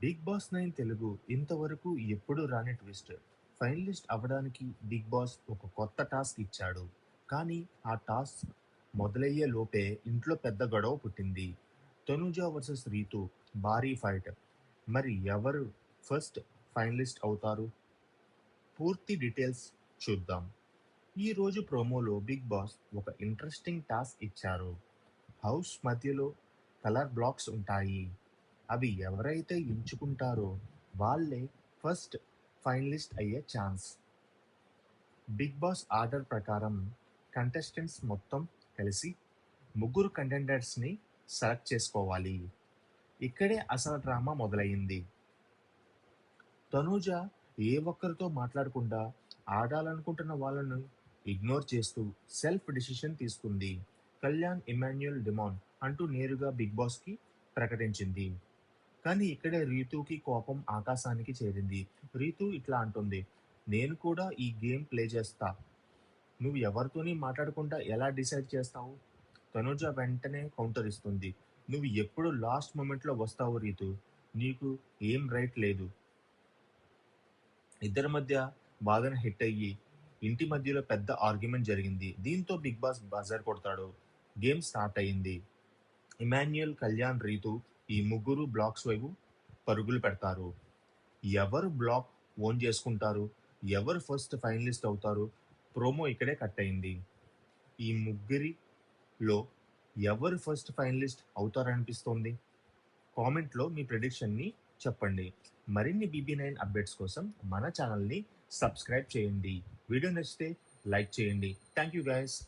Big boss nine Telugu ఇంతవరకు ఎప్పుడు రాని ట్విస్ట్. ఫైనలిస్ట్ అవ్వడానికి బిగ్ బాస్ ఒక కొత్త టాస్క్ ఇచ్చాడు. కానీ ఆ టాస్క్ మొదలయ్యే లోపే ఇంట్లో పెద్ద గొడవ పుట్టింది. తనుజ వర్సెస్ రీతు భారీ ఫైట్. మరి ఎవరు ఫస్ట్ ఫైనలిస్ట్ అవుతారు? పూర్తి డీటెయిల్స్ చూద్దాం. ఈ రోజు ప్రోమోలో బిగ్ బాస్ ఒక ఇంట్రెస్టింగ్ టాస్క్ ఇచ్చారు. హౌస్ మధ్యలో కలర్ బ్లాక్స్ ఉంటాయి. అవి ఎవరైతే ఎంచుకుంటారో వాళ్ళే ఫస్ట్ ఫైనలిస్ట్ అయ్యే ఛాన్స్. బిగ్ బాస్ ఆర్డర్ ప్రకారం కంటెస్టెంట్స్ మొత్తం కలిసి ముగ్గురు కంటెండర్స్ని సెలెక్ట్ చేసుకోవాలి. ఇక్కడే అసలు డ్రామా మొదలైంది తనూజ ఏ ఒక్కరితో మాట్లాడకుండా ఆడాలనుకుంటున్న వాళ్ళను ఇగ్నోర్ చేస్తూ సెల్ఫ్ డిసిషన్ తీసుకుంది. కళ్యాణ్ ఇమాన్యుయల్ డిమాన్ అంటూ నేరుగా బిగ్ బాస్కి ప్రకటించింది. కానీ ఇక్కడే రీతుకి కోపం ఆకాశానికి చేరింది. రీతు ఇట్లా అంటుంది నేను కూడా ఈ గేమ్ ప్లే చేస్తా. నువ్వు ఎవరితోని మాట్లాడకుండా ఎలా డిసైడ్ చేస్తావు? తనుజ వెంటనే కౌంటర్ ఇస్తుంది నువ్వు ఎప్పుడు లాస్ట్ మూమెంట్లో వస్తావు రీతు? నీకు ఏం రైట్ లేదు. ఇద్దరి మధ్య బాధన హిట్ అయ్యి ఇంటి మధ్యలో పెద్ద ఆర్గ్యుమెంట్ జరిగింది. దీంతో బిగ్ బాస్ బజర్ కొడతాడు. గేమ్ స్టార్ట్ అయింది ఇమాన్యుయల్ కళ్యాణ్ రీతు ఈ ముగ్గురు బ్లాక్స్ వైపు పరుగులు పెడతారు. ఎవరు బ్లాక్ ఓన్ చేసుకుంటారు? ఎవరు ఫస్ట్ ఫైనలిస్ట్ అవుతారు? ప్రోమో ఇక్కడే కట్ అయింది. ఈ ముగ్గురిలో ఎవరు ఫస్ట్ ఫైనలిస్ట్ అవుతారనిపిస్తోంది? కామెంట్లో మీ ప్రిడిక్షన్ని చెప్పండి. మరిన్ని బీబీ నైన్ అప్డేట్స్ కోసం మన ఛానల్ని సబ్స్క్రైబ్ చేయండి. వీడియో నచ్చితే లైక్ చేయండి. Thank you guys